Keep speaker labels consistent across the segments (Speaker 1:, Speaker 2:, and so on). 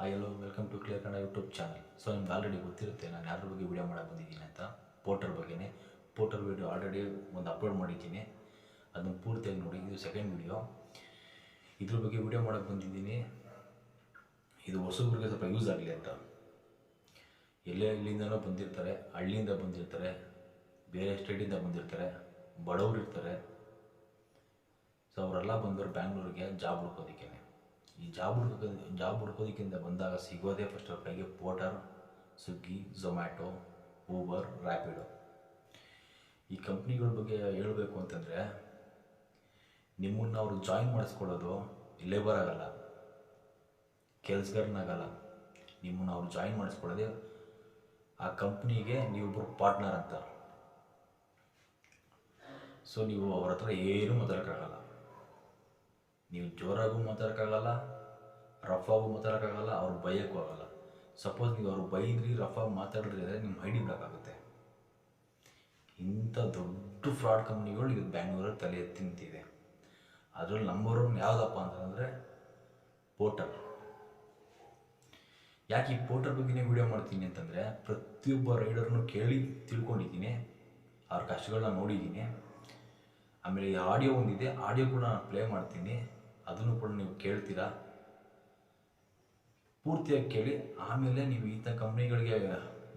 Speaker 1: Hi hello welcome to clear Kannada YouTube channel so ನಿಮ್ಗೆ already ಗೊತ್ತಿರುತ್ತೆ, ನಾನು ಯಾರ ಬಗ್ಗೆ ವೀಡಿಯೋ ಮಾಡಕ್ಕೆ ಬಂದಿದ್ದೀನಿ ಅಂತ. ಪೋರ್ಟರ್ ಬಗ್ಗೆನೇ. ಪೋರ್ಟರ್ ವೀಡಿಯೋ ಆಲ್ರೆಡಿ ಒಂದು ಅಪ್ಲೋಡ್ ಮಾಡಿದ್ದೀನಿ. ಅದನ್ನು ಪೂರ್ತಿಯಾಗಿ ನೋಡಿ. ಇದು ಸೆಕೆಂಡ್ ವೀಡಿಯೋ ಇದ್ರ ಬಗ್ಗೆ ವೀಡಿಯೋ ಮಾಡೋಕೆ ಬಂದಿದ್ದೀನಿ. ಇದು ಹೊಸಬ್ರಿಗೆ ಸ್ವಲ್ಪ ಯೂಸ್ ಆಗಲಿ ಅಂತ. ಎಲ್ಲೇ ಇಲ್ಲಿಂದನೋ ಬಂದಿರ್ತಾರೆ, ಹಳ್ಳಿಯಿಂದ ಬಂದಿರ್ತಾರೆ, ಬೇರೆ ಸ್ಟೇಟಿಂದ ಬಂದಿರ್ತಾರೆ, ಬಡವರು ಇರ್ತಾರೆ. ಸೊ ಅವರೆಲ್ಲ ಬಂದವರು ಬ್ಯಾಂಗ್ಳೂರಿಗೆ ಜಾಬ್ ಹುಡ್ಕೋದಕ್ಕೆ ಈ ಜಾಬ್ ಹುಡ್ಕೋ ಜಾಬ್ ಹುಡ್ಕೋದಕ್ಕಿಂತ ಬಂದಾಗ ಸಿಗೋದೇ ಫಸ್ಟ್ ಅವ್ರ ಕೈಗೆ ಪೋಟರ್ ಸ್ವಿಗ್ಗಿ ಝೊಮ್ಯಾಟೊ ಊಬರ್ ರ್ಯಾಪಿಡೋ ಈ ಕಂಪ್ನಿಗಳ ಬಗ್ಗೆ ಹೇಳಬೇಕು ಅಂತಂದರೆ ನಿಮ್ಮನ್ನು ಅವರು ಜಾಯಿನ್ ಮಾಡಿಸ್ಕೊಳ್ಳೋದು ಲೇಬರ್ ಆಗಲ್ಲ. ಕೆಲಸಗಾರನಾಗಲ್ಲ ನಿಮ್ಮನ್ನು ಅವರು ಜಾಯಿನ್ ಮಾಡಿಸ್ಕೊಳ್ಳೋದೇ ಆ ಕಂಪ್ನಿಗೆ ನೀವೊಬ್ಬರು ಪಾರ್ಟ್ನರ್ ಅಂತ. ಸೊ ನೀವು ಅವ್ರ ಹತ್ರ ಏನೂ ಮಾತಾಡೋಕ್ಕಾಗಲ್ಲ. ನೀವು ಜೋರಾಗೂ ಮಾತಾಡೋಕ್ಕಾಗಲ್ಲ ರಫಾಗೂ ಮಾತಾಡೋಕ್ಕಾಗಲ್ಲ, ಅವ್ರು ಬೈಯೋಕ್ಕೂ ಆಗಲ್ಲ. ಸಪೋಸ್ ನೀವು ಅವ್ರು ಬೈದ್ರಿ ರಫಾಗಿ ಮಾತಾಡಿದ್ರೆ ಅಂದರೆ ನಿಮ್ಮ ಐ ಡಿ ಬ್ಲಾಕ್ ಆಗುತ್ತೆ. ಇಂಥ ದೊಡ್ಡ ಫ್ರಾಡ್ ಕಂಪ್ನಿಗಳು ಇದು ಬ್ಯಾಂಗ್ಳೂರಲ್ಲಿ ತಲೆ ಎತ್ತಿ ನಿಂತಿದೆ. ಅದರಲ್ಲಿ ನಂಬರ್ ಒನ್ ಯಾವುದಪ್ಪ ಅಂತಂದರೆ ಪೋರ್ಟಲ್. ಯಾಕೆ ಈ ಪೋರ್ಟಲ್ ಬಗ್ಗೆನೇ ವಿಡಿಯೋ ಮಾಡ್ತೀನಿ ಅಂತಂದರೆ ಪ್ರತಿಯೊಬ್ಬ ರೈಡರ್ನು ಕೇಳಿ ತಿಳ್ಕೊಂಡಿದ್ದೀನಿ, ಅವ್ರ ಕಷ್ಟಗಳನ್ನ ನೋಡಿದ್ದೀನಿ. ಆಮೇಲೆ ಈ ಆಡಿಯೋ ಒಂದಿದೆ ಆಡಿಯೋ ಕೂಡ ನಾನು ಪ್ಲೇ ಮಾಡ್ತೀನಿ. ಅದನ್ನು ಕೂಡ ನೀವು ಕೇಳ್ತೀರಾ? ಪೂರ್ತಿಯಾಗಿ ಕೇಳಿ. ಆಮೇಲೆ ನೀವು ಇಂಥ ಕಂಪ್ನಿಗಳಿಗೆ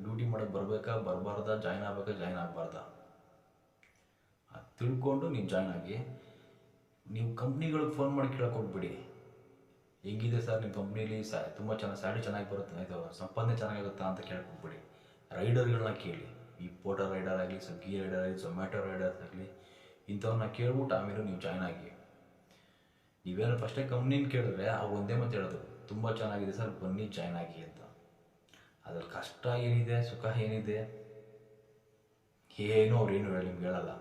Speaker 1: ಡ್ಯೂಟಿ ಮಾಡೋಕ್ಕೆ ಬರಬೇಕಾ? ಬರಬಾರ್ದಾ? ಜಾಯ್ನ್ ಆಗಬೇಕಾ? ಜಾಯ್ನ್ ಆಗಬಾರ್ದಾ? ಅದು ತಿಳ್ಕೊಂಡು ನೀವು ಜಾಯ್ನ್ ಆಗಿ. ನೀವು ಕಂಪ್ನಿಗಳಿಗೆ ಫೋನ್ ಮಾಡಿ ಕೇಳಕ್ಕೆ ಹೋಗ್ಬಿಡಿ ಹೆಂಗಿದೆ ಸರ್ ನಿಮ್ಮ ಕಂಪ್ನೀಲಿ? ಸ್ಯಾ ತುಂಬ ಚೆನ್ನಾಗಿ ಸ್ಯಾಲ್ರಿ ಚೆನ್ನಾಗಿ ಬರುತ್ತೆ. ಇದು ಸಂಪಾದನೆ ಚೆನ್ನಾಗಿರುತ್ತಾ ಅಂತ ಕೇಳಕ್ಕೆ ಹೋಗ್ಬಿಡಿ ರೈಡರ್ಗಳನ್ನ ಕೇಳಿ. ಈ ಪೋಟರ್ ರೈಡರ್ ಆಗಲಿ, ಸ್ವಿಗ್ಗಿ ರೈಡರ್ ಆಗಲಿ ಝೊಮ್ಯಾಟೊ ರೈಡರ್ಸ್ ಆಗಲಿ, ಇಂಥವ್ರನ್ನ ಕೇಳ್ಬಿಟ್ಟು ಆಮೇಲೆ ನೀವು ಜಾಯ್ನ್ ಆಗಿ. ನೀವೇನು ಫಸ್ಟೇ ಕಂಪ್ನಿನ ಕೇಳಿದ್ರೆ ಆ ಒಂದೇ ಮಾತು ಹೇಳೋದು, ತುಂಬ ಚೆನ್ನಾಗಿದೆ ಸರ್, ಬನ್ನಿ ಜಾಯ್ನ್ ಆಗಿ ಅಂತ. ಅದ್ರಲ್ಲಿ ಕಷ್ಟ ಏನಿದೆ, ಸುಖ ಏನಿದೆ? ಏನೂ ಅವ್ರೇನು ಹೇಳಿ ನಿಮ್ಗೆ ಹೇಳಲ್ಲ.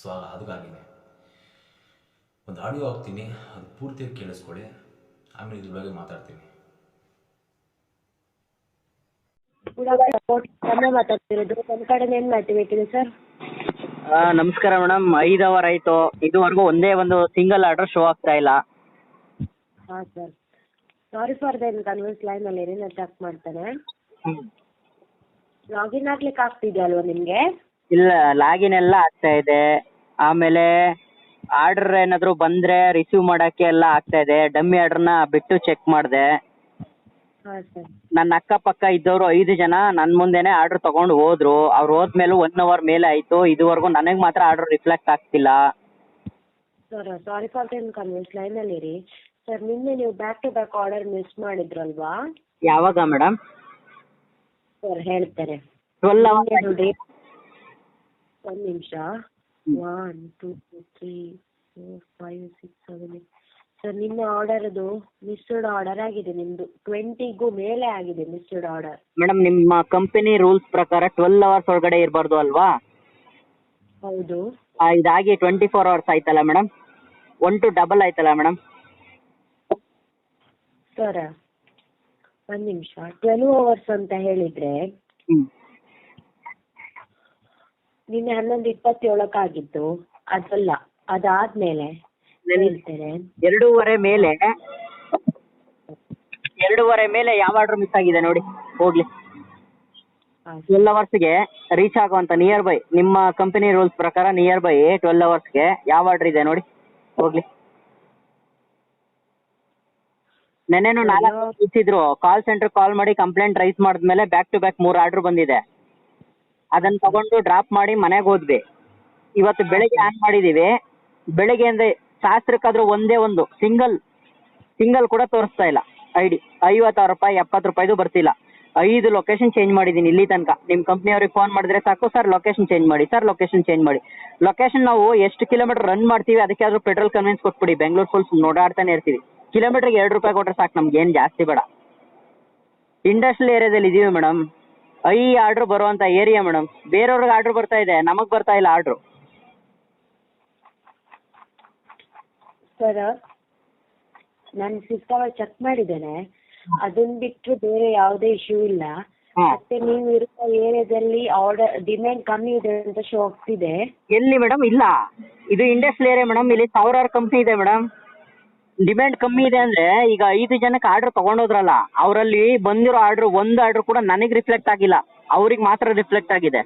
Speaker 1: ಸೊ ಅದಕ್ಕಾಗಿನೇ ಒಂದು ಆಡಿಯೋ ಹಾಕ್ತೀನಿ, ಅದು ಪೂರ್ತಿಯಾಗಿ ಕೇಳಿಸ್ಕೊಳ್ಳಿ, ಆಮೇಲೆ ಇದ್ರ ಬಗ್ಗೆ ಮಾತಾಡ್ತೀನಿ.
Speaker 2: ಮಾತಾಡ್ತಿರೋದು ನಮ್ಮ ಕಡೆಯಿಂದ ಏನು ಮಾಡ್ತೀವಿ ಸರ್?
Speaker 3: ಆ, ನಮಸ್ಕಾರ ಮೇಡಮ್. ಐದು ಅವರ್ ಆಯ್ತು. ಇದುವರೆಗೂ ಒಂದೇ ಒಂದು ಸಿಂಗಲ್ ಆರ್ಡರ್ ಶೋ ಆಗ್ತಾ ಇಲ್ಲ.
Speaker 2: ಹಾಂ sir. Sorry for the convince ಲೈನಲ್ಲಿ ಏನೇನು ಚೆಕ್ ಮಾಡ್ತಾನೆ. ಲಾಗಿನ್ ಆಗ್ಲಿಕ್ಕೆ ಆಗ್ತಿದೆ ಅಲ್ವಾ ನಿಮಗೆ?
Speaker 3: ಇಲ್ಲ ಲಾಗಿನ್ ಎಲ್ಲ ಆಗ್ತಾ ಇದೆ. ಆಮೇಲೆ ಆರ್ಡರ್ ಏನಾದ್ರು ಬಂದ್ರೆ ರಿಸೀವ್ ಮಾಡಕ್ಕೆ ಎಲ್ಲ ಆಗ್ತಾ ಇದೆ. ಡಮ್ಮಿ ಆರ್ಡರ್ನ ಬಿಟ್ಟು ಚೆಕ್ ಮಾಡಿದೆ.
Speaker 2: ಹಾಂ ಸರ್
Speaker 3: ನನ್ನ ಅಕ್ಕಪಕ್ಕ ಇದ್ದವರು ಐದು ಜನ ನನ್ನ ಮುಂದೆನೆ ಆರ್ಡರ್ ತಗೊಂಡು ಹೋದ್ರು. ಅವ್ರು ಹೋದ್ಮೇಲೂ ಒನ್ ಅವರ್ ಮೇಲೆ ಆಯ್ತು. ಇದುವರೆಗೂ ನನಗೆ ಮಾತ್ರ ಆರ್ಡರ್ ರಿಫ್ಲೆಕ್ಟ್ ಆಗ್ತಿಲ್ಲ.
Speaker 2: Sir sorry for the convince ಲೈನಲ್ಲಿ ಇರಿ. ಸರ್ ನಿನ್ನೆ ನೀವು back to back order miss ಮಾಡಿದ್ರಲ್ವಾ?
Speaker 3: ಯಾವಾಗ ಮೇಡಮ್
Speaker 2: ಸರ್ ಹೇಳ್ತಾರೆ
Speaker 3: ಟ್ವೆಲ್ ಅವರ್
Speaker 2: ನೋಡಿ ಒಂದು ನಿಮಿಷ. One two three four five six seven eight sir order ಅದು ಮಿಸ್ಡ್ ಆರ್ಡರ್ ಆಗಿದೆ ನಿಮ್ಮದು ಟ್ವೆಂಟಿಗೂ ಮೇಲೆ ಆಗಿದೆ ಮಿಸ್ಡ್ ಆರ್ಡರ್
Speaker 3: ಮೇಡಮ್ ನಿಮ್ಮ ಕಂಪನಿ ರೂಲ್ಸ್ ಪ್ರಕಾರ ಟ್ವೆಲ್ ಅವರ್ಸ್ ಒಳಗಡೆ ಇರಬಾರ್ದು ಅಲ್ವಾ?
Speaker 2: ಹೌದು.
Speaker 3: ಆ, ಇದಾಗಿ ಟ್ವೆಂಟಿ ಫೋರ್ ಅವರ್ಸ್ ಆಯ್ತಲ್ಲ ಮೇಡಮ್ ಒನ್ ಟು ಡಬಲ್ ಆಯ್ತಲ್ಲ ಮೇಡಮ್
Speaker 2: ಸರ್ ಒಂದು ನಿಮಿಷ. ಟ್ವೆಲ್ವ್ ಅವರ್ಸ್ ಅಂತ ಹೇಳಿದ್ರೆ
Speaker 3: ಹ್ಞೂ
Speaker 2: ನಿನ್ನೆ ಹನ್ನೊಂದು ಇಪ್ಪತ್ತೇಳಕ್ಕಾಗಿತ್ತು. ಅದಲ್ಲ. ಅದಾದ್ಮೇಲೆ
Speaker 3: ಎರಡೂವರೆ ಮೇಲೆ ಎರಡೂವರೆ ಮೇಲೆ ಯಾವ ಆರ್ಡರ್ ಮಿಸ್ ಆಗಿದೆ ನೋಡಿ ಹೋಗ್ಲಿ. ಟ್ವೆಲ್ ಅವರ್ಸ್ಗೆ ರೀಚ್ ಆಗುವಂತ ನಿಯರ್ ಬೈ ನಿಮ್ಮ ಕಂಪನಿ ರೂಲ್ಸ್ ಪ್ರಕಾರ ನಿಯರ್ ಬೈ ಟ್ವೆಲ್ ಅವರ್ಸ್ಗೆ ಯಾವ ಆರ್ಡರ್ ಇದೆ ನೋಡಿ ಹೋಗ್ಲಿ. ನೆನ್ನೆನು ನಾಲ್ಕು ಇಟ್ಟಿದ್ರು ಕಾಲ್ ಸೆಂಟರ್ ಕಾಲ್ ಮಾಡಿ ಕಂಪ್ಲೇಂಟ್ ರೈಸ್ ಮಾಡಿದ್ಮೇಲೆ ಬ್ಯಾಕ್ ಟು ಬ್ಯಾಕ್ ಮೂರು ಆರ್ಡರ್ ಬಂದಿದೆ. ಅದನ್ನ ತಗೊಂಡು ಡ್ರಾಪ್ ಮಾಡಿ ಮನೆಗೆ ಹೋದ್ವಿ. ಇವತ್ತು ಬೆಳಿಗ್ಗೆ ಆನ್ ಮಾಡಿದೀವಿ. ಬೆಳಿಗ್ಗೆಯಿಂದ ಶಾಸ್ತ್ರಕ್ಕಾದ್ರೂ ಒಂದೇ ಒಂದು, ಸಿಂಗಲ್ ಸಿಂಗಲ್ ಕೂಡ ತೋರಿಸ್ತಾ ಇಲ್ಲ. ಐ ಡಿ ಐವತ್ತಾರು ರೂಪಾಯಿ, ಎಪ್ಪತ್ತು ರೂಪಾಯಿದು ಬರ್ತಿಲ್ಲ. ಐದು ಲೊಕೇಶನ್ ಚೇಂಜ್ ಮಾಡಿದ್ದೀನಿ ಇಲ್ಲಿ ತನಕ. ನಿಮ್ಮ ಕಂಪ್ನಿಯವ್ರಿಗೆ ಫೋನ್ ಮಾಡಿದ್ರೆ ಸಾಕು ಸರ್ ಲೊಕೇಶನ್ ಚೇಂಜ್ ಮಾಡಿ ಸರ್ ಲೊಕೇಶನ್ ಚೇಂಜ್ ಮಾಡಿ. ಲೊಕೇಶನ್ ನಾವು ಎಷ್ಟು ಕಿಲೋಮೀಟರ್ ರನ್ ಮಾಡ್ತೀವಿ, ಅದಕ್ಕೆ ಆದ್ರೂ ಪೆಟ್ರೋಲ್ ಕನ್ವಿನ್ಸ್ ಕೊಟ್ಬಿಡಿ. ಬೆಂಗಳೂರು ಫುಲ್ ನೋಡಾಡ್ತಾನೆ ಇರ್ತೀವಿ. ಕಿಲೋಮೀಟರ್ಗೆ ಎರಡು ರೂಪಾಯಿ ಕೊಟ್ರೆ ಸಾಕು, ನಮ್ಗೆ ಏನು ಜಾಸ್ತಿ ಬೇಡ. ಇಂಡಸ್ಟ್ರಿಯಲ್ ಏರಿಯಾದಲ್ಲಿ ಇದೀವಿ ಮೇಡಮ್ ಐ ಆರ್ಡ್ರ್ ಬರುವಂತ ಏರಿಯಾ ಮೇಡಮ್ ಬೇರೆಯವ್ರಿಗೆ ಆರ್ಡ್ರ್ ಬರ್ತಾ ಇದೆ, ನಮಗೆ ಬರ್ತಾ ಇಲ್ಲ ಆರ್ಡ್ರು.
Speaker 2: ಸರ್ ನಾನು ಸಿಸ್ಟಮ್ ಚೆಕ್ ಮಾಡಿದ್ದೇನೆ. ಅದನ್ ಬಿಟ್ಟು ಬೇರೆ ಯಾವುದೇ ಇಶ್ಯೂ ಇಲ್ಲ. ಮತ್ತೆ ನೀವು ಇರುವ ಏರಿಯಾದಲ್ಲಿ ಆರ್ಡರ್ ಡಿಮ್ಯಾಂಡ್ ಕಮ್ಮಿ ಇದೆ ಅಂತ ಶೋ ಆಗ್ತಿದೆ.
Speaker 3: ಎಲ್ಲಿ ಮೇಡಮ್ ಇಲ್ಲ. ಇದು ಇಂಡಸ್ಟ್ರಿಯಲ್ ಏರಿಯಾ ಮೇಡಮ್ ಇಲ್ಲಿ ಸಾವಿರಾರು ಕಂಪ್ನಿ ಇದೆ ಮೇಡಮ್ ಡಿಮ್ಯಾಂಡ್ ಕಮ್ಮಿ ಇದೆ ಅಂದ್ರೆ ಈಗ ಐದು ಜನಕ್ಕೆ ಆರ್ಡರ್ ತಗೊಂಡೋದ್ರಲ್ಲ ಅವರಲ್ಲಿ ಬಂದಿರೋ ಆರ್ಡರ್ ಒಂದು ಆರ್ಡರ್ ಕೂಡ ನನಗೆ ರಿಫ್ಲೆಕ್ಟ್ ಆಗಿಲ್ಲ. ಅವ್ರಿಗೆ ಮಾತ್ರ ರಿಫ್ಲೆಕ್ಟ್ ಆಗಿದೆ.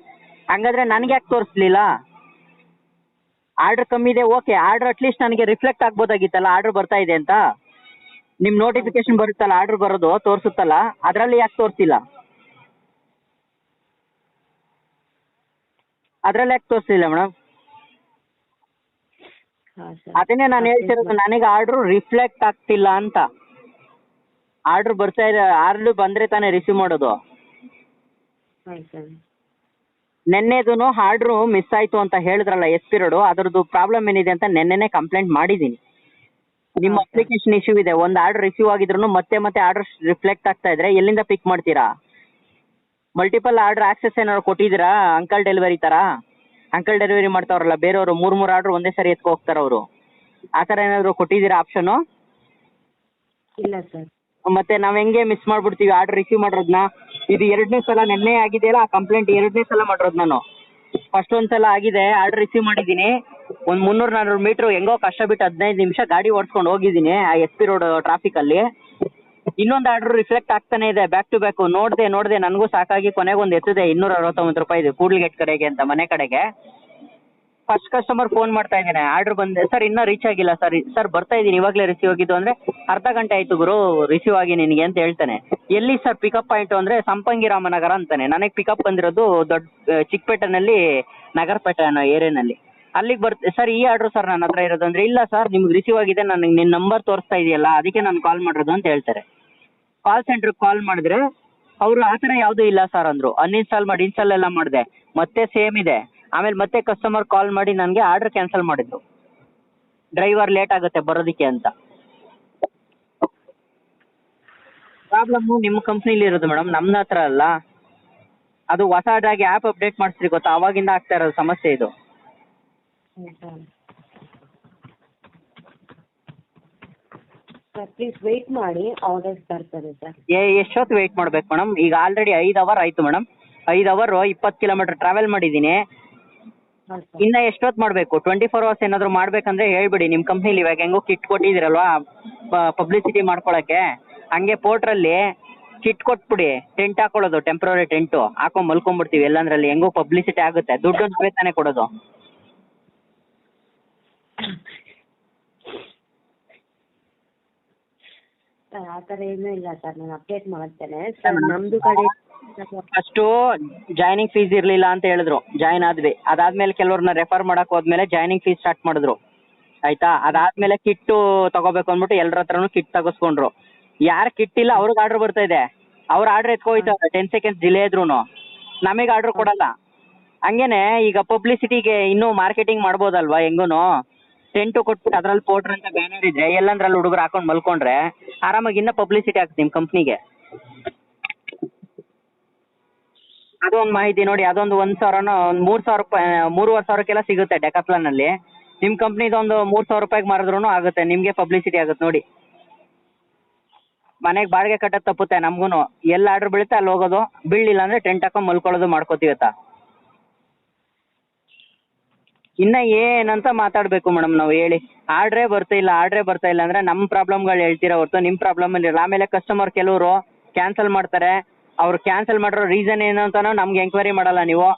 Speaker 3: ಹಂಗಾದ್ರೆ ನನಗೆ ಯಾಕೆ ತೋರಿಸ್ಲಿಲ್ಲ? ಆರ್ಡರ್ ಕಮ್ಮಿ ಇದೆ ಓಕೆ ಆರ್ಡರ್ ಅಟ್ಲೀಸ್ಟ್ ನನಗೆ ರಿಫ್ಲೆಕ್ಟ್ ಆಗ್ಬೋದಾಗಿತ್ತಲ್ಲ ಆರ್ಡರ್ ಬರ್ತಾ ಇದೆ ಅಂತ? ನಿಮ್ ನೋಟಿಫಿಕೇಶನ್ ಬರುತ್ತಲ್ಲ ಆರ್ಡರ್ ಬರೋದು ತೋರಿಸುತ್ತಲ್ಲ? ಅದರಲ್ಲಿ ಯಾಕೆ ತೋರಿಸಿಲ್ಲ? ಅದ್ರಲ್ಲಿ ಯಾಕೆ ತೋರಿಸ್ತಿಲ್ಲ ಮೇಡಮ್ ಅದನ್ನೇ ನಾನು ಹೇಳ್ತಿರೋದು ನನಗೆ ಆರ್ಡ್ರು ರಿಫ್ಲೆಕ್ಟ್ ಆಗ್ತಿಲ್ಲ ಅಂತ. ಆರ್ಡ್ರ್ ಬರ್ತಾ ಇದೆ ಆರ್ಡ್ರ್ ಬಂದ್ರೆ ತಾನೇ ರಿಸೀವ್ ಮಾಡೋದು.
Speaker 2: ಹಾಂ
Speaker 3: ಆರ್ಡರ್ ಮಿಸ್ ಆಯ್ತು ಅಂತ ಹೇಳಿದ್ರಲ್ಲ ಎಸ್ ಪಿರಿಯಡು ಅದ್ರದ್ದು ಪ್ರಾಬ್ಲಮ್ ಏನಿದೆ ಅಂತ ನೆನ್ನೆನೆ ಕಂಪ್ಲೇಂಟ್ ಮಾಡಿದ್ದೀನಿ. ನಿಮ್ಮ ಅಪ್ಲಿಕೇಶನ್ ಇಶ್ಯೂ ಇದೆ ಒಂದು ಆರ್ಡರ್ ರಿಸೀವ್ ಆಗಿದ್ರು ಮತ್ತೆ ಮತ್ತೆ ಆರ್ಡರ್ ರಿಫ್ಲೆಕ್ಟ್ ಆಗ್ತಾ ಇದ್ರೆ ಎಲ್ಲಿಂದ ಪಿಕ್ ಮಾಡ್ತೀರಾ? ಮಲ್ಟಿಪಲ್ ಆರ್ಡರ್ ಆಕ್ಸೆಸ್ ಏನಾದ್ರು ಕೊಟ್ಟಿದ್ದೀರಾ? ಅಂಕಲ್ ಡೆಲಿವರಿ ತರ? ಅಂಕಲ್ ಡೆಲಿವರಿ ಮಾಡ್ತಾವ್ರಲ್ಲ ಬೇರೆಯವರು ಮೂರ್ ಮೂರ್ ಆರ್ಡರ್ ಒಂದೇ ಸರಿ ಎತ್ಕೊ ಹೋಗ್ತಾರ ಅವರು. ಆ ಥರ ಏನಾದ್ರು ಕೊಟ್ಟಿದ್ದೀರಾ ಆಪ್ಷನು
Speaker 2: ಇಲ್ಲ ಸರ್.
Speaker 3: ಮತ್ತೆ ನಾವ್ ಹೆಂಗೆ ಮಿಸ್ ಮಾಡ್ಬಿಡ್ತೀವಿ ಆರ್ಡರ್ ರಿಸೀವ್ ಮಾಡಿರೋದ್ನ? ಇದು ಎರಡನೇ ಸಲ ನಿನ್ನೆ ಆಗಿದೆಯಲ್ಲ, ಆ ಕಂಪ್ಲೇಂಟ್ ಎರಡನೇ ಸಲ ಮಾಡಿರೋದು ನಾನು. ಫಸ್ಟ್ ಒಂದ್ ಸಲ ಆಗಿದೆ ಆರ್ಡರ್ ರಿಸೀವ್ ಮಾಡಿದ್ದೀನಿ. ಒಂದ್ ಮುನ್ನೂರ್ ನಾನೂರು ಮೀಟರ್ ಹೆಂಗೋ ಕಷ್ಟ ಬಿಟ್ಟು ಹದಿನೈದು ನಿಮಿಷ ಗಾಡಿ ಓಡಿಸ್ಕೊಂಡು ಹೋಗಿದ್ದೀನಿ, ಆ ಎಸ್ ಪಿ ರೋಡ್ ಟ್ರಾಫಿಕ್ ಅಲ್ಲಿ. ಇನ್ನೊಂದು ಆರ್ಡರ್ ರಿಫ್ಲೆಕ್ಟ್ ಆಗ್ತಾನೆ ಇದೆ ಬ್ಯಾಕ್ ಟು ಬ್ಯಾಕ್ ನೋಡ್ದೆ ನೋಡ್ದೆ, ನನಗೂ ಸಾಕಾಗಿ ಕೊನೆಗೊಂದು ಎತ್ತಿದೆ ಇನ್ನೂರ ಅರವತ್ತೊಂಬತ್ತು ರೂಪಾಯಿ ಇದೆ ಕೂಡ್ಲಿಗೇಟ್ ಕಡೆಗೆ ಅಂತ ಮನೆ ಕಡೆಗೆ. ಫಸ್ಟ್ ಕಸ್ಟಮರ್ ಫೋನ್ ಮಾಡ್ತಾ ಇದ್ದೀನಿ. ಆರ್ಡರ್ ಬಂದೆ. ಸರ್ ಇನ್ನೂ ರೀಚ್ ಆಗಿಲ್ಲ. ಸರ್ ಸರ್ ಬರ್ತಾ ಇದ್ದೀನಿ. ಇವಾಗಲೇ ರಿಸೀವ್ ಆಗಿದ್ದು ಅಂದ್ರೆ ಅರ್ಧ ಗಂಟೆ ಆಯ್ತು ಗುರು ರಿಸೀವ್ ಆಗಿ ನಿನಗೆ ಅಂತ ಹೇಳ್ತಾನೆ. ಎಲ್ಲಿ ಸರ್ ಪಿಕಪ್ ಪಾಯಿಂಟ್ ಅಂದ್ರೆ ಸಂಪಂಗಿ ರಾಮನಗರ ಅಂತಾನೆ. ನನಗೆ ಪಿಕಪ್ ಬಂದಿರೋದು ದೊಡ್ಡ ಚಿಕ್ಕಪೇಟೆನಲ್ಲಿ, ನಗರಪೇಟೆ ಅನ್ನೋ ಏರಿಯಾನಲ್ಲಿ. ಅಲ್ಲಿಗೆ ಬರ್ತೆ ಸರ್ ಈ ಆರ್ಡರ್ ಸರ್ ನನ್ನ ಹತ್ರ ಇರೋದು ಅಂದ್ರೆ, ಇಲ್ಲ ಸರ್ ನಿಮ್ಗೆ ರಿಸೀವ್ ಆಗಿದೆ. ನನಗೆ ನಿನ್ನ ನಂಬರ್ ತೋರಿಸ್ತಾ ಇದೆಯಲ್ಲ, ಅದಕ್ಕೆ ನಾನು ಕಾಲ್ ಮಾಡಿರೋದು ಅಂತ ಹೇಳ್ತಾರೆ. ಕಾಲ್ ಸೆಂಟ್ರಿಗೆ ಕಾಲ್ ಮಾಡಿದ್ರೆ, ಅವರು ಆ ಥರ ಯಾವುದೂ ಇಲ್ಲ ಸರ್ ಅಂದರು. ಅನ್ಇನ್ಸ್ಟಾಲ್ ಮಾಡಿ ಇನ್ಸ್ಟಾಲ್ ಎಲ್ಲ ಮಾಡಿದೆ. ಮತ್ತೆ ಸೇಮ್ ಇದೆ. ಆಮೇಲೆ ಮತ್ತೆ ಕಸ್ಟಮರ್ ಕಾಲ್ ಮಾಡಿ ನನಗೆ ಆರ್ಡರ್ ಕ್ಯಾನ್ಸಲ್ ಮಾಡಿದ್ರು. ಡ್ರೈವರ್ ಲೇಟ್ ಆಗುತ್ತೆ ಬರೋದಕ್ಕೆ ಅಂತ. ಪ್ರಾಬ್ಲಮ್ಮು ನಿಮ್ಮ ಕಂಪ್ನಿಲಿ ಇರೋದು ಮೇಡಮ್ ನಮ್ಮ ಹತ್ರ ಅಲ್ಲ. ಅದು ಹೊಸದಾಗಿ ಆ್ಯಪ್ ಅಪ್ಡೇಟ್ ಮಾಡಿಸ್ರಿ ಗೊತ್ತಾ? ಅವಾಗಿಂದ ಆಗ್ತಾ ಇರೋದು ಸಮಸ್ಯೆ ಇದು.
Speaker 2: ಸರ್ ಪ್ಲೀಸ್ ವೆಯ್ಟ್ ಮಾಡಿ ಆರ್ಡರ್ಸ್ ಬರ್ತದೆ ಸರ್
Speaker 3: ಏ ಎಷ್ಟೊತ್ತು ವೆಯ್ಟ್ ಮಾಡ್ಬೇಕು ಮೇಡಮ್ ಈಗ ಆಲ್ರೆಡಿ ಐದು ಅವರ್ ಆಯಿತು ಮೇಡಮ್ ಐದು ಅವರು ಇಪ್ಪತ್ತು ಕಿಲೋಮೀಟರ್ ಟ್ರಾವೆಲ್ ಮಾಡಿದ್ದೀನಿ. ಇನ್ನ ಎಷ್ಟೊತ್ತು ಮಾಡಬೇಕು? ಟ್ವೆಂಟಿ ಫೋರ್ ಅವರ್ಸ್ ಏನಾದರೂ ಮಾಡ್ಬೇಕಂದ್ರೆ ಹೇಳ್ಬಿಡಿ. ನಿಮ್ಮ ಕಂಪ್ನಿಲಿ ಇವಾಗ ಹೆಂಗೋ ಕಿಟ್ ಕೊಟ್ಟಿದಿರಲ್ವಾ ಪಬ್ಲಿಸಿಟಿ ಮಾಡ್ಕೊಳಕ್ಕೆ. ಹಂಗೆ ಪೋರ್ಟ್ರಲ್ಲಿ ಕಿಟ್ ಕೊಟ್ಬಿಡಿ. ಟೆಂಟ್ ಹಾಕೊಳ್ಳೋದು ಟೆಂಪ್ರರಿ ಟೆಂಟು ಹಾಕೊಂಡ್ ಮಲ್ಕೊಂಡ್ಬಿಡ್ತೀವಿ ಎಲ್ಲಂದ್ರಲ್ಲಿ ಹೆಂಗೋ ಪಬ್ಲಿಸಿಟಿ ಆಗುತ್ತೆ. ದುಡ್ಡು ನಾವೇ ತಾನೇ ಕೊಡೋದು.
Speaker 2: ಸರ್ ಆ ಥರ ಏನೂ ಇಲ್ಲ ಸರ್. ನಾನು ಅಪ್ಡೇಟ್ ಮಾಡ್ತೇನೆ. ಸರ್ ನಮ್ಮದು ಕಡೆ
Speaker 3: ಫಸ್ಟು ಜಾಯ್ನಿಂಗ್ ಫೀಸ್ ಇರಲಿಲ್ಲ ಅಂತ ಹೇಳಿದ್ರು ಜಾಯಿನ್ ಆದ್ವಿ. ಅದಾದ್ಮೇಲೆ ಕೆಲವ್ರನ್ನ ರೆಫರ್ ಮಾಡಕ್ ಹೋದ್ಮೇಲೆ ಜಾಯ್ನಿಂಗ್ ಫೀಸ್ ಸ್ಟಾರ್ಟ್ ಮಾಡಿದ್ರು. ಆಯ್ತಾ? ಅದಾದ್ಮೇಲೆ ಕಿಟ್ಟು ತಗೋಬೇಕು ಅಂದ್ಬಿಟ್ಟು ಎಲ್ಲರ ಹತ್ರನು ಕಿಟ್ ತಗಸ್ಕೊಂಡ್ರು. ಯಾರು ಕಿಟ್ ಇಲ್ಲ, ಅವ್ರಿಗೆ ಆರ್ಡರ್ ಬರ್ತಾ ಇದೆ. ಅವ್ರ ಆರ್ಡರ್ ಎತ್ಕೋಯ್ತವ್ರೆ ಟೆನ್ ಸೆಕೆಂಡ್ಸ್ ಡಿಲೇ ಇದ್ರು ನಮಗೆ ಆರ್ಡರ್ ಕೊಡಲ್ಲ. ಹಂಗೇನೆ ಈಗ ಪಬ್ಲಿಸಿಟಿಗೆ ಇನ್ನು ಮಾರ್ಕೆಟಿಂಗ್ ಮಾಡ್ಬೋದಲ್ವಾ ಹೆಂಗೂನು? ಟೆಂಟು ಕೊಟ್ಬಿಟ್ಟು ಅದ್ರಲ್ಲಿ ಪೋಟ್ರ್ ಅಂತ ಬ್ಯಾನರ್ ಇದೆ, ಎಲ್ಲಂದ್ರಲ್ಲಿ ಹುಡುಗರು ಹಾಕೊಂಡು ಮಲ್ಕೊಂಡ್ರೆ ಆರಾಮಾಗಿ ಇನ್ನೂ ಪಬ್ಲಿಸಿಟಿ ಆಗ್ತದೆ ನಿಮ್ಮ ಕಂಪ್ನಿಗೆ ಅದೊಂದು ಮಾಹಿತಿ ನೋಡಿ, ಅದೊಂದು ಒಂದ್ ಸಾವಿರನೋ, ಒಂದು ಮೂರು ಸಾವಿರ ರೂಪಾಯಿ ಮೂರುವರೆ ಸಾವಿರಕ್ಕೆಲ್ಲ ಸಿಗುತ್ತೆ ಡೆಕಾತ್ಲಾನಲ್ಲಿ ನಿಮ್ಮ ಕಂಪ್ನಿದು ಒಂದು ಮೂರು ಸಾವಿರ ರೂಪಾಯಿಗೆ ಮಾರಿದ್ರೂ ಆಗುತ್ತೆ, ನಿಮಗೆ ಪಬ್ಲಿಸಿಟಿ ಆಗುತ್ತೆ ನೋಡಿ. ಮನೆಗೆ ಬಾಡಿಗೆ ಕಟ್ಟೋದು ತಪ್ಪುತ್ತೆ ನಮಗೂ ಎಲ್ಲಿ ಆರ್ಡರ್ ಬೀಳುತ್ತೆ ಅಲ್ಲಿ ಹೋಗೋದು ಬೀಳಲಿಲ್ಲ ಅಂದ್ರೆ ಟೆಂಟ್ ಹಾಕೊಂಡು ಮಲ್ಕೊಳ್ಳೋದು ಮಾಡ್ಕೋತೀವಿ ಆಯ್ತಾ ಇನ್ನ ಏನಂತ ಮಾತಾಡಬೇಕು ಮೇಡಮ್ ನಾವು ಹೇಳಿ. ಆರ್ಡ್ರೇ ಬರ್ತಾ ಇಲ್ಲ, ಆರ್ಡ್ರೇ ಬರ್ತಾ ಇಲ್ಲ ಅಂದ್ರೆ ನಮ್ಮ ಪ್ರಾಬ್ಲಮ್ಗಳು ಹೇಳ್ತೀರಾ ಹೊರತು ನಿಮ್ಮ ಪ್ರಾಬ್ಲಮ್ ಇರಲ್ಲ ಆಮೇಲೆ ಕಸ್ಟಮರ್ ಕೆಲವರು ಕ್ಯಾನ್ಸಲ್ ಮಾಡ್ತಾರೆ. ಅವ್ರು ಕ್ಯಾನ್ಸಲ್ ಮಾಡಿರೋ ರೀಸನ್ ಏನು ಅಂತಾನೂ ನಮ್ಗೆ ಎಂಕ್ವೈರಿ ಮಾಡಲ್ಲ ನೀವು.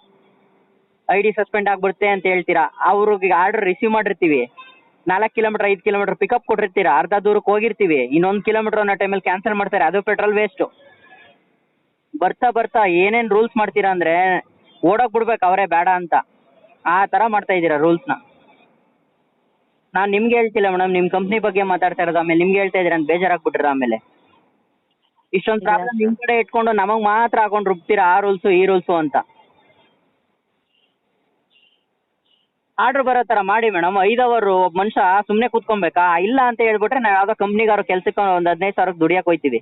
Speaker 3: ಐ ಡಿ ಸಸ್ಪೆಂಡ್ ಆಗ್ಬಿಡುತ್ತೆ ಅಂತ ಹೇಳ್ತೀರಾ? ಅವ್ರಿಗೆ ಆರ್ಡರ್ ರಿಸೀವ್ ಮಾಡಿರ್ತೀವಿ. ನಾಲ್ಕು ಕಿಲೋಮೀಟರ್ ಐದು ಕಿಲೋಮೀಟರ್ ಪಿಕಪ್ ಕೊಟ್ಟಿರ್ತೀರಾ? ಅರ್ಧ ದೂರಕ್ಕೆ ಹೋಗಿರ್ತೀವಿ. ಇನ್ನೊಂದು ಕಿಲೋಮೀಟರ್ ಅನ್ನೋ ಟೈಮಲ್ಲಿ ಕ್ಯಾನ್ಸಲ್ ಮಾಡ್ತಾರೆ. ಅದು ಪೆಟ್ರೋಲ್ ವೇಸ್ಟು ಬರ್ತಾ ಬರ್ತಾ ಏನೇನು ರೂಲ್ಸ್ ಮಾಡ್ತೀರಾ ಅಂದರೆ ಓಡೋಕ್ ಬಿಡ್ಬೇಕು, ಅವರೇ ಬೇಡ ಅಂತ. ಆ ಥರ ಮಾಡ್ತಾ ಇದ್ದೀರಾ ರೂಲ್ಸ್ನ ನಾನು ನಿಮ್ಗೆ ಹೇಳ್ತಿಲ್ಲ ಮೇಡಮ್ ನಿಮ್ಮ ಕಂಪ್ನಿ ಬಗ್ಗೆ ಮಾತಾಡ್ತಾ ಇರೋದು, ಆಮೇಲೆ ನಿಮ್ಗೆ ಹೇಳ್ತಾ ಇದ್ದೀರಾ ಅಂತ ಬೇಜಾರಾಗ್ಬಿಟ್ರೆ ಆಮೇಲೆ. ಇಷ್ಟೊಂದು ಪ್ರಾಬ್ಲಮ್ ನಿಮ್ ಕಡೆ ಇಟ್ಕೊಂಡು ನಮಗೆ ಮಾತ್ರ ಹಾಕೊಂಡು ರುಬ್ತೀರಾ ಆ ರೂಲ್ಸು ಈ ರೂಲ್ಸು ಅಂತ? ಆರ್ಡರ್ ಬರೋ ತರ ಮಾಡಿ ಮೇಡಮ್ ಐದು ಅವರು ಒಬ್ಬ ಮನುಷ್ಯ ಸುಮ್ಮನೆ ಕೂತ್ಕೊಬೇಕಾ ಇಲ್ಲ ಅಂತ ಹೇಳ್ಬಿಟ್ರೆ ನಾವು ಯಾವುದೋ ಕಂಪ್ನಿಗಾರು ಕೆಲ್ಸಕ್ಕೆ ಒಂದ್ ಹದಿನೈದು ಸಾವಿರಕ್ಕೆ ದುಡಿಯಕ್ಕೆ ಹೋಯ್ತೀವಿ.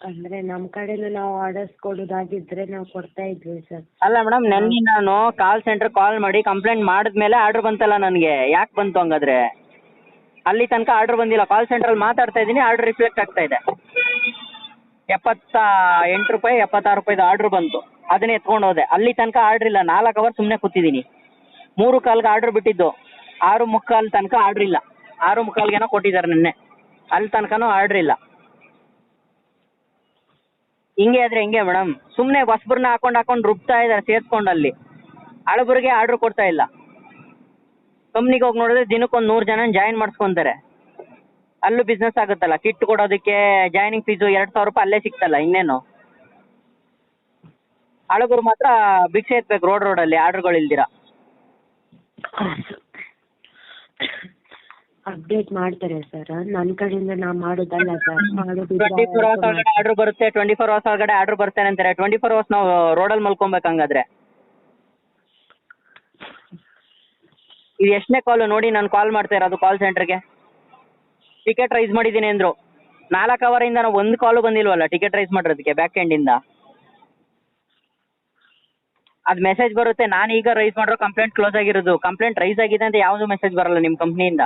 Speaker 2: ಅಂದ್ರೆ ನಮ್ಮ ಕಡೆನೂ ನಾವು ಆರ್ಡರ್ಸ್ ಕೊಡೋದಾಗಿದ್ರೆ ನಾವು ಕೊಡ್ತಾ ಇದ್ವಿ ಸರ್
Speaker 3: ಅಲ್ಲ ಮೇಡಮ್ ನೆನ್ನೆ ನಾನು ಕಾಲ್ ಸೆಂಟರ್ ಕಾಲ್ ಮಾಡಿ ಕಂಪ್ಲೇಂಟ್ ಮಾಡಿದ್ಮೇಲೆ ಆರ್ಡರ್ ಬಂತಲ್ಲ ನನಗೆ. ಯಾಕೆ ಬಂತು ಹಂಗಾದ್ರೆ? ಅಲ್ಲಿ ತನಕ ಆರ್ಡರ್ ಬಂದಿಲ್ಲ. ಕಾಲ್ ಸೆಂಟ್ರಲ್ಲಿ ಮಾತಾಡ್ತಾ ಇದ್ದೀನಿ ಆರ್ಡರ್ ರಿಫ್ಲೆಕ್ಟ್ ಆಗ್ತಾ ಇದೆ. ಎಪ್ಪತ್ತ ಎಂಟು ರೂಪಾಯಿ, ಎಪ್ಪತ್ತಾರು ರೂಪಾಯಿದು ಆರ್ಡರ್ ಬಂತು. ಅದನ್ನೇ ಎತ್ಕೊಂಡು ಹೋದೆ. ಅಲ್ಲಿ ತನಕ ಆರ್ಡರ್ ಇಲ್ಲ. ನಾಲ್ಕು ಅವರ್ ಸುಮ್ಮನೆ ಕೂತಿದ್ದೀನಿ. ಮೂರು ಕಾಲ್ಗೆ ಆರ್ಡರ್ ಬಿಟ್ಟಿದ್ದು. ಆರು ಮುಕ್ಕಾಲು ತನಕ ಆರ್ಡರ್ ಇಲ್ಲ. ಆರು ಮುಕ್ಕಾಲ್ಗೇನೋ ಕೊಟ್ಟಿದ್ದಾರೆ ನಿನ್ನೆ. ಅಲ್ಲಿ ತನಕನೂ ಆರ್ಡರ್ ಇಲ್ಲ. ಹಿಂಗೆ ಆದ್ರೆ ಹಿಂಗೆ ಮೇಡಮ್. ಸುಮ್ಮನೆ ಹೊಸಬ್ರನ್ನ ಹಾಕೊಂಡು ಹಾಕೊಂಡು ರುಬ್ತಾ ಇದ್ದಾರೆ ಸೇರ್ಕೊಂಡು ಅಲ್ಲಿ. ಹಳಬರಿಗೆ ಆರ್ಡ್ರ್ ಕೊಡ್ತಾ ಇಲ್ಲ. ಕಂಪ್ನಿಗೆ ಹೋಗಿ ನೋಡಿದ್ರೆ ದಿನಕ್ಕೊಂದು ನೂರು ಜನ ಜಾಯಿನ್ ಮಾಡಿಸ್ಕೊಂತಾರೆ. ಅಲ್ಲೂ ಬಿಸ್ನೆಸ್ ಆಗುತ್ತಲ್ಲ ಕಿಟ್ ಕೊಡೋದಕ್ಕೆ ಜಾಯಿನಿಂಗ್ ಫೀಸು ಎರಡು ಸಾವಿರ ರೂಪಾಯಿ ಅಲ್ಲೇ ಸಿಕ್ತಲ್ಲ ಇನ್ನೇನು? ಹಳಗರು ಮಾತ್ರ ಭಿಕ್ಷೆ ಎತ್ಬೇಕು ರೋಡ್ ರೋಡಲ್ಲಿ ಆರ್ಡ್ರ್ಗಳು ಇಲ್ದಿರ?
Speaker 2: ಅಪ್ಡೇಟ್ ಮಾಡ್ತಾರೆ ಸರ್ ನನ್ನ ಕಡೆಯಿಂದ ನಾ ಮಾಡೋದಲ್ಲ ಸರ್
Speaker 3: ಟ್ವೆಂಟಿ ಫೋರ್ ಅವರ್ಸ್ ಒಳಗಡೆ ಆರ್ಡರ್ ಬರುತ್ತೆ ಟ್ವೆಂಟಿ ಫೋರ್ ಅವರ್ಸ್ ಒಳಗಡೆ ಆರ್ಡರ್ ಬರ್ತೇನೆ ಅಂತಾರೆ. ಟ್ವೆಂಟಿ ಫೋರ್ ಅವರ್ಸ್ ನಾವು ರೋಡಲ್ಲಿ ಮಲ್ಕೊಬೇಕು ಹಂಗಾದ್ರೆ ಇದು ಎಷ್ಟನೇ ಕಾಲ್ ನೋಡಿ ನಾನು ಕಾಲ್ ಮಾಡ್ತಾ ಇರೋದು ಕಾಲ್ ಸೆಂಟರ್ಗೆ ಟಿಕೆಟ್ ರೈಸ್ ಮಾಡಿದ್ದೀನಿ ಅಂದರು. ನಾಲ್ಕು ಅವರಿಂದ ನಾವು ಒಂದು ಕಾಲು ಬಂದಿಲ್ವಲ್ಲ ಟಿಕೆಟ್ ರೈಸ್ ಮಾಡಿರೋದಕ್ಕೆ ಬ್ಯಾಕ್ ಎಂಡಿಂದ ಅದು ಮೆಸೇಜ್ ಬರುತ್ತೆ ನಾನು ಈಗ ರೈಸ್ ಮಾಡಿರೋ ಕಂಪ್ಲೇಂಟ್ ಕ್ಲೋಸ್ ಆಗಿರೋದು. ಕಂಪ್ಲೇಂಟ್ ರೈಸ್ ಆಗಿದೆ ಅಂತ ಯಾವುದು ಮೆಸೇಜ್ ಬರಲ್ಲ ನಿಮ್ಮ ಕಂಪ್ನಿಯಿಂದ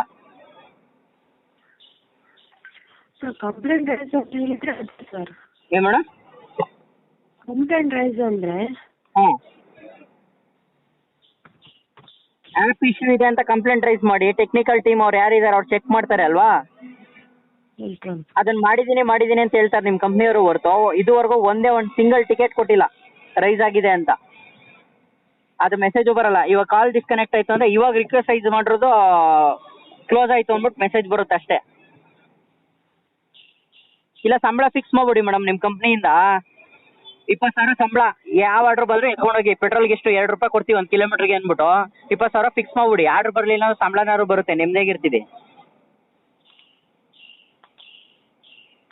Speaker 2: ಸರ್ ಕಂಪ್ಲೇಂಟ್ ರೈಸ್ ಅಂತ ಹೇಳಿದ್ರೆ ಅದೇ ಸರ್
Speaker 3: ಏನು ಮೇಡಮ್
Speaker 2: ಕಂಪ್ಲೇಂಟ್ ರೈಸ್ ಅಂದರೆ
Speaker 3: ಹಾಂ ಆ್ಯಪ್ ಇಶ್ಯೂ ಇದೆ ಅಂತ ಕಂಪ್ಲೇಂಟ್ ರೈಸ್ ಮಾಡಿ ಟೆಕ್ನಿಕಲ್ ಟೀಮ್ ಅವ್ರು ಯಾರಿದ್ದಾರೆ ಅವ್ರು ಚೆಕ್ ಮಾಡ್ತಾರೆ ಅಲ್ವಾ? ಅದನ್ನ ಮಾಡಿದ್ದೀನಿ ಮಾಡಿದ್ದೀನಿ ಅಂತ ಹೇಳ್ತಾರೆ ನಿಮ್ಮ ಕಂಪ್ನಿಯವರು ಹೊರತು. ಇದುವರೆಗೂ ಒಂದೇ ಒಂದು ಸಿಂಗಲ್ ಟಿಕೆಟ್ ಕೊಟ್ಟಿಲ್ಲ ರೈಸ್ ಆಗಿದೆ ಅಂತ. ಅದು ಮೆಸೇಜು ಬರಲ್ಲ. ಇವಾಗ ಕಾಲ್ ಡಿಸ್ಕನೆಕ್ಟ್ ಆಯ್ತು ಅಂದ್ರೆ ಇವಾಗ ರಿಕ್ವೆಸ್ಟ್ ರೈಸ್ ಮಾಡಿರೋದು ಕ್ಲೋಸ್ ಆಯ್ತು ಅಂದ್ಬಿಟ್ಟು ಮೆಸೇಜ್ ಬರುತ್ತೆ ಅಷ್ಟೇ. ಇಲ್ಲ ಸಂಬಳ ಫಿಕ್ಸ್ ಮಾಡ್ಬಿಡಿ ಮೇಡಮ್ ನಿಮ್ಮ ಕಂಪ್ನಿಯಿಂದ ಇಪ್ಪತ್ತು ಸಾವಿರ ಸಂಬಳ ಯಾವ ಆರ್ಡರ್ ಬಂದ್ರೆ ಎತ್ಕೊಂಡೋಗಿ ಪೆಟ್ರೋಲ್ಗೆ ಎಷ್ಟು? ಎರಡು ರೂಪಾಯಿ ಕೊಡ್ತೀವಿ ಒಂದು ಕಿಲೋಮೀಟ್ರಿಗೆ ಅಂದ್ಬಿಟ್ಟು ಇಪ್ಪತ್ತು ಸಾವಿರ ಫಿಕ್ಸ್ ಮಾಡ್ಬಿಡಿ. ಆರ್ಡರ್ ಬರಲಿಲ್ಲ ಅಂದ್ರೆ ಸಂಬಳನಾರು ಬರುತ್ತೆ? ನಿಮ್ದೇಗಿರ್ತೀವಿ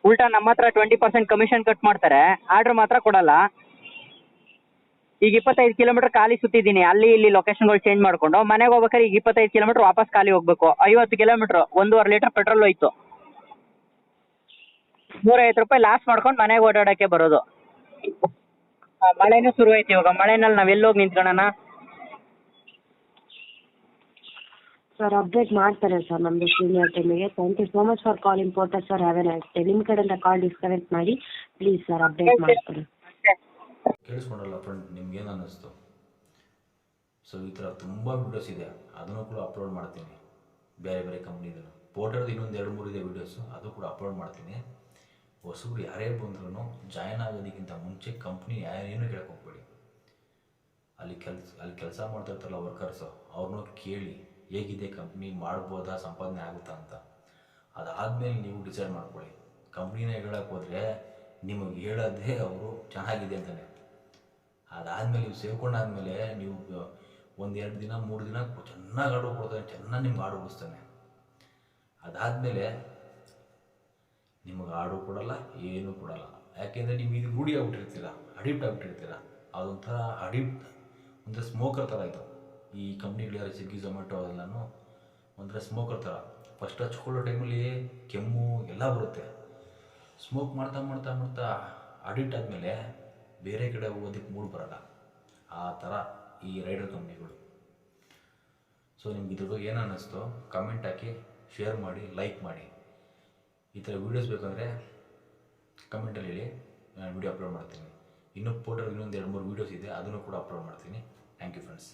Speaker 3: ಉಲ್ಟಾ ನಮ್ಮ ಹತ್ರ ಟ್ವೆಂಟಿ ಪರ್ಸೆಂಟ್ ಕಮಿಷನ್ ಕಟ್ ಮಾಡ್ತಾರೆ. ಆರ್ಡರ್ ಮಾತ್ರ ಕೊಡಲ್ಲ. ಈಗ ಇಪ್ಪತ್ತೈದು ಕಿಲೋಮೀಟರ್ ಖಾಲಿ ಸುತ್ತಿದ್ದೀನಿ. ಅಲ್ಲಿ ಇಲ್ಲಿ ಲೊಕೇಶನ್ಗಳು ಚೇಂಜ್ ಮಾಡ್ಕೊಂಡು ಮನೆಗೆ ಹೋಗ್ಬೇಕಾದ್ರೆ ಈಗ ಇಪ್ಪತ್ತೈದು ಕಿಲೋಮೀಟರ್ ವಾಪಸ್ ಖಾಲಿ ಹೋಗ್ಬೇಕು. ಐವತ್ತು ಕಿಲೋಮೀಟರ್ ಒಂದೂವರೆ ಲೀಟರ್ ಪೆಟ್ರೋಲ್ ಹೋಯ್ತು. ನೂರೈವತ್ತು ರೂಪಾಯಿ ಲಾಸ್ ಮಾಡ್ಕೊಂಡು ಮನೆಗೆ ಓಡಾಡೋಕ್ಕೆ ಬರೋದು. ಮಳೆನೂ ಶುರು ಆಯ್ತು ಇವಾಗ. ಮಳೆನಲ್ಲಿ ನಾವ್ ಎಲ್ಲೋಗಿ ನಿಂತ್ಕೊಳ್ಳೋಣ?
Speaker 2: ಸರ್ ಅಪ್ಡೇಟ್ ಮಾಡ್ತಾರೆ ಸರ್ ನಮ್ದು senior ಟೀಮಿಗೆ thank you so much for call importer sir have a nice day ನಿಮ್ಮ ಕಡೆಯಿಂದ ಕಾಲ್ ಡಿಸ್ಕನೆಕ್ಟ್ ಮಾಡಿ. ಪ್ಲೀಸ್ ಸರ್ ಅಪ್ಡೇಟ್ ಮಾಡ್ತಾರೆ
Speaker 1: ಕೇಳಿಸ್ಕೊಂಡಲ್ಲ ಫ್ರೆಂಡ್ ನಿಮ್ಗೇನು ಅನ್ನಿಸ್ತು? ಸೊ ಈ ಥರ ತುಂಬ ವೀಡಿಯೋಸ್ ಇದೆ. ಅದನ್ನು ಕೂಡ ಅಪ್ಲೋಡ್ ಮಾಡ್ತೀನಿ. ಬೇರೆ ಬೇರೆ ಕಂಪ್ನಿದು ಪೋರ್ಟರ್ದು ಇನ್ನೊಂದು ಎರಡು ಮೂರು ಇದೆ ವೀಡಿಯೋಸು ಅದು ಕೂಡ ಅಪ್ಲೋಡ್ ಮಾಡ್ತೀನಿ. ಹೊಸಬ್ರು ಯಾರೇ ಬಂದ್ರೂ ಜಾಯ್ನ್ ಆಗೋದಕ್ಕಿಂತ ಮುಂಚೆ ಕಂಪ್ನಿ ಯಾರೇನು ಹೋಗ್ಬೇಡಿ. ಅಲ್ಲಿ ಕೆಲಸ ಅಲ್ಲಿ ಕೆಲಸ ಮಾಡ್ತಿರ್ತಾರಲ್ಲ ವರ್ಕರ್ಸು ಅವ್ರನ್ನೂ ಕೇಳಿ ಹೇಗಿದೆ ಕಂಪ್ನಿ ಮಾಡ್ಬೋದಾ, ಸಂಪಾದನೆ ಆಗುತ್ತಾ ಅಂತ. ಅದಾದಮೇಲೆ ನೀವು ಡಿಸೈಡ್ ಮಾಡ್ಕೊಳ್ಳಿ. ಕಂಪ್ನಿನ ಹೇಳಕ್ಕೆ ಹೋದರೆ ನಿಮಗೆ ಹೇಳೋದೇ ಅವರು ಚೆನ್ನಾಗಿದೆ ಅಂತಲೇ ಅದಾದಮೇಲೆ ನೀವು ಸೇರ್ಕೊಂಡಾದ್ಮೇಲೆ ನೀವು ಒಂದು ಎರಡು ದಿನ, ಮೂರು ದಿನ ಚೆನ್ನಾಗಿ ಆರ್ಡರ್ ಕೊಡ್ತಾನೆ, ಚೆನ್ನಾಗಿ ನಿಮ್ಗೆ ಆರ್ಡರ್ ಬಿಡಿಸ್ತಾನೆ ಅದಾದಮೇಲೆ ನಿಮಗೆ ಆರ್ಡ್ರು ಕೊಡಲ್ಲ, ಏನೂ ಕೊಡಲ್ಲ. ಯಾಕೆಂದರೆ ನೀವು ಇದು ರೂಢಿ ಆಗ್ಬಿಟ್ಟಿರ್ತೀರ, ಅಡಿಕ್ಟ್ ಆಗ್ಬಿಟ್ಟಿರ್ತೀರ. ಅದೊಂಥರ ಅಡಿಪ್ಟ್ ಒಂಥರ ಸ್ಮೋಕರ್ ಥರ ಆಯಿತು ಈ ಕಂಪ್ನಿಗಳು ಸ್ವಿಗ್ಗಿ ಝೊಮ್ಯಾಟೊ ಎಲ್ಲನೂ ಒಂಥರ ಸ್ಮೋಕರ್ ಥರ. ಫಸ್ಟ್ ಹಚ್ಕೊಳ್ಳೋ ಟೈಮಲ್ಲಿ ಕೆಮ್ಮು ಎಲ್ಲ ಬರುತ್ತೆ. ಸ್ಮೋಕ್ ಮಾಡ್ತಾ ಮಾಡ್ತಾ ಮಾಡ್ತಾ ಅಡಿಕ್ಟ್ ಆದಮೇಲೆ ಬೇರೆ ಕಡೆ ಹೋಗೋದಕ್ಕೆ ಮೂಡ್ ಬರಲ್ಲ. ಆ ಥರ ಈ ರೈಡರ್ ಕಂಪ್ನಿಗಳು. ಸೊ ನಿಮ್ಗೆ ಇದ್ರ ಬಗ್ಗೆ ಏನು ಅನ್ನಿಸ್ತೋ? ಕಮೆಂಟ್ ಹಾಕಿ ಶೇರ್ ಮಾಡಿ ಲೈಕ್ ಮಾಡಿ. ಈ ಥರ ವೀಡಿಯೋಸ್ ಬೇಕಂದರೆ ಕಮೆಂಟಲ್ಲಿ ಹೇಳಿ, ನಾನು ವೀಡಿಯೋ ಅಪ್ಲೋಡ್ ಮಾಡ್ತೀನಿ. ಇನ್ನೂ ಪೋಟೋ ಇನ್ನೊಂದು ಎರಡು ಮೂರು ವೀಡಿಯೋಸ್ ಇದೆ, ಅದನ್ನು ಕೂಡ ಅಪ್ಲೋಡ್ ಮಾಡ್ತೀನಿ. Thank you friends